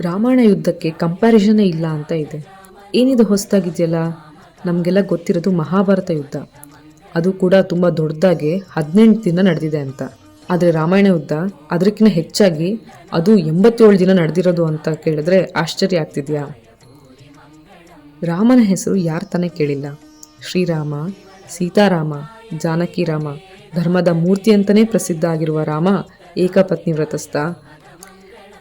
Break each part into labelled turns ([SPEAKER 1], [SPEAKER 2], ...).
[SPEAKER 1] ರಾಮಾಯಣ ಯುದ್ಧಕ್ಕೆ ಕಂಪ್ಯಾರಿಸನೇ ಇಲ್ಲ ಅಂತ ಇದೆ. ಏನಿದು ಹೊಸದಾಗಿದೆಯಲ್ಲ? ನಮಗೆಲ್ಲ ಗೊತ್ತಿರೋದು ಮಹಾಭಾರತ ಯುದ್ಧ. ಅದು ಕೂಡ ತುಂಬ ದೊಡ್ಡದಾಗಿ ಹದಿನೆಂಟು ದಿನ ನಡೆದಿದೆ ಅಂತ. ಆದರೆ ರಾಮಾಯಣ ಯುದ್ಧ ಅದಕ್ಕಿಂತ ಹೆಚ್ಚಾಗಿ ಅದು ಎಂಬತ್ತೇಳು ದಿನ ನಡೆದಿರೋದು ಅಂತ ಕೇಳಿದ್ರೆ ಆಶ್ಚರ್ಯ ಆಗ್ತಿದೆಯಾ? ರಾಮನ ಹೆಸರು ಯಾರು ತಾನೇ ಕೇಳಿಲ್ಲ. ಶ್ರೀರಾಮ, ಸೀತಾರಾಮ, ಜಾನಕಿ ರಾಮ, ಧರ್ಮದ ಮೂರ್ತಿ ಅಂತಲೇ ಪ್ರಸಿದ್ಧ ಆಗಿರುವ ರಾಮ, ಏಕಪತ್ನಿ ವ್ರತಸ್ಥ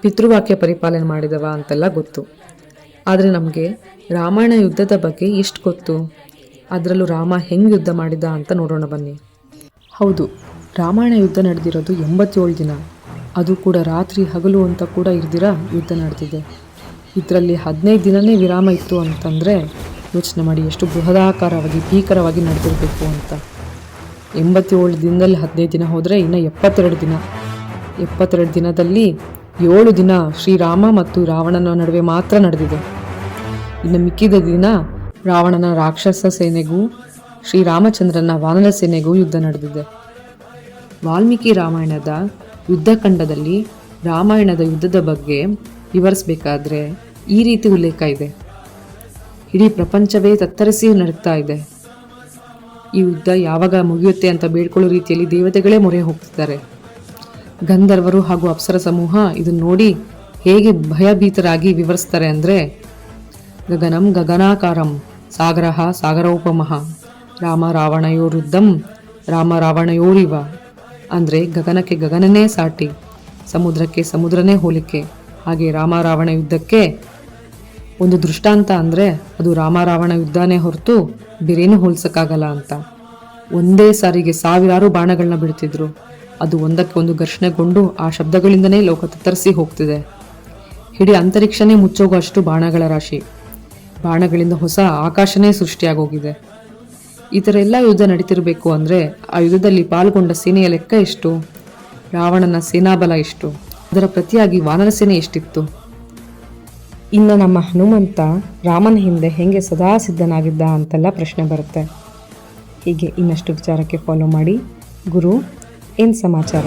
[SPEAKER 1] ಪಿತೃವಾಕ್ಯ ಪರಿಪಾಲನೆ ಮಾಡಿದವ ಅಂತೆಲ್ಲ ಗೊತ್ತು. ಆದರೆ ನಮಗೆ ರಾಮಾಯಣ ಯುದ್ಧದ ಬಗ್ಗೆ ಎಷ್ಟು ಗೊತ್ತು. ಅದರಲ್ಲೂ ರಾಮ ಹೆಂಗೆ ಯುದ್ಧ ಮಾಡಿದ ಅಂತ ನೋಡೋಣ ಬನ್ನಿ. ಹೌದು, ರಾಮಾಯಣ ಯುದ್ಧ ನಡೆದಿರೋದು ಎಂಬತ್ತೇಳು ದಿನ. ಅದು ಕೂಡ ರಾತ್ರಿ ಹಗಲು ಅಂತ ಕೂಡ ಇರ್ದಿರ ಯುದ್ಧ ನಡೆದಿದೆ. ಇದರಲ್ಲಿ ಹದಿನೈದು ದಿನನೇ ವಿರಾಮ ಇತ್ತು ಅಂತಂದರೆ ಯೋಚನೆ ಮಾಡಿ ಎಷ್ಟು ಬೃಹದಾಕಾರವಾಗಿ, ಭೀಕರವಾಗಿ ನಡೆದಿರಬೇಕು ಅಂತ. ಎಂಬತ್ತೇಳು ದಿನದಲ್ಲಿ ಹದಿನೈದು ದಿನ ಹೋದರೆ ಇನ್ನು ಎಪ್ಪತ್ತೆರಡು ದಿನ. ಎಪ್ಪತ್ತೆರಡು ದಿನದಲ್ಲಿ ಏಳು ದಿನ ಶ್ರೀರಾಮ ಮತ್ತು ರಾವಣನ ನಡುವೆ ಮಾತ್ರ ನಡೆದಿದೆ. ಇನ್ನು ಮಿಕ್ಕಿದ ದಿನ ರಾವಣನ ರಾಕ್ಷಸ ಸೇನೆಗೂ ಶ್ರೀರಾಮಚಂದ್ರನ ವಾನರ ಸೇನೆಗೂ ಯುದ್ಧ ನಡೆದಿದೆ. ವಾಲ್ಮೀಕಿ ರಾಮಾಯಣದ ಯುದ್ಧಖಂಡದಲ್ಲಿ ರಾಮಾಯಣದ ಯುದ್ಧದ ಬಗ್ಗೆ ವಿವರಿಸಬೇಕಾದ್ರೆ ಈ ರೀತಿ ಉಲ್ಲೇಖ ಇದೆ. ಇಡೀ ಪ್ರಪಂಚವೇ ತತ್ತರಿಸಿ ನಡುಕ್ತಾ ಇದೆ. ಈ ಯುದ್ಧ ಯಾವಾಗ ಮುಗಿಯುತ್ತೆ ಅಂತ ಬೇಡ್ಕೊಳ್ಳೋ ರೀತಿಯಲ್ಲಿ ದೇವತೆಗಳೇ ಮೊರೆ ಹೋಗ್ತಿದ್ದಾರೆ. ಗಂಧರ್ವರು ಹಾಗೂ ಅಪ್ಸರ ಸಮೂಹ ಇದನ್ನ ನೋಡಿ ಹೇಗೆ ಭಯಭೀತರಾಗಿ ವಿವರಿಸ್ತಾರೆ ಅಂದರೆ, ಗಗನಂ ಗಗನಾಕಾರಂ ಸಾಗರಃ ಸಾಗರೋಪಮಃ, ರಾಮ ರಾವಣಯೋರುದ್ಧಂ ರಾಮ ರಾವಣಯೋರಿವ, ಅಂದರೆ ಗಗನಕ್ಕೆ ಗಗನನೇ ಸಾಟಿ, ಸಮುದ್ರಕ್ಕೆ ಸಮುದ್ರನೇ ಹೋಲಿಕೆ, ಹಾಗೆ ರಾಮ ರಾವಣ ಯುದ್ಧಕ್ಕೆ ಒಂದು ದೃಷ್ಟಾಂತ ಅಂದರೆ ಅದು ರಾಮ ರಾವಣ ಯುದ್ಧನೇ ಹೊರತು ಬೇರೇನು ಹೋಲ್ಸೋಕ್ಕಾಗಲ್ಲ ಅಂತ. ಒಂದೇ ಸಾರಿಗೆ ಸಾವಿರಾರು ಬಾಣಗಳನ್ನ ಬಿಡ್ತಿದ್ರು. ಅದು ಒಂದಕ್ಕೆ ಒಂದು ಘರ್ಷಣೆಗೊಂಡು ಆ ಶಬ್ದಗಳಿಂದನೇ ಲೋಕ ತತ್ತರಿಸಿ ಹೋಗ್ತಿದೆ. ಇಡೀ ಅಂತರಿಕ್ಷನೇ ಮುಚ್ಚೋಗೋ ಅಷ್ಟು ಬಾಣಗಳ ರಾಶಿ. ಬಾಣಗಳಿಂದ ಹೊಸ ಆಕಾಶನೇ ಸೃಷ್ಟಿಯಾಗೋಗಿದೆ. ಈ ಥರ ಎಲ್ಲ ಯುದ್ಧ ನಡೀತಿರಬೇಕು ಅಂದರೆ ಆ ಯುದ್ಧದಲ್ಲಿ ಪಾಲ್ಗೊಂಡ ಸೇನೆಯ ಲೆಕ್ಕ ಎಷ್ಟು? ರಾವಣನ ಸೇನಾಬಲ ಎಷ್ಟು? ಅದರ ಪ್ರತಿಯಾಗಿ ವಾನರ ಸೇನೆ ಎಷ್ಟಿತ್ತು? ಇನ್ನು ನಮ್ಮ ಹನುಮಂತ ರಾಮನ ಹಿಂದೆ ಹೇಗೆ ಸದಾ ಸಿದ್ಧನಾಗಿದ್ದ ಅಂತೆಲ್ಲ ಪ್ರಶ್ನೆ ಬರುತ್ತೆ. ಹೀಗೆ ಇನ್ನಷ್ಟು ವಿಚಾರಕ್ಕೆ ಫಾಲೋ ಮಾಡಿ. ಗುರು એન સમાચાર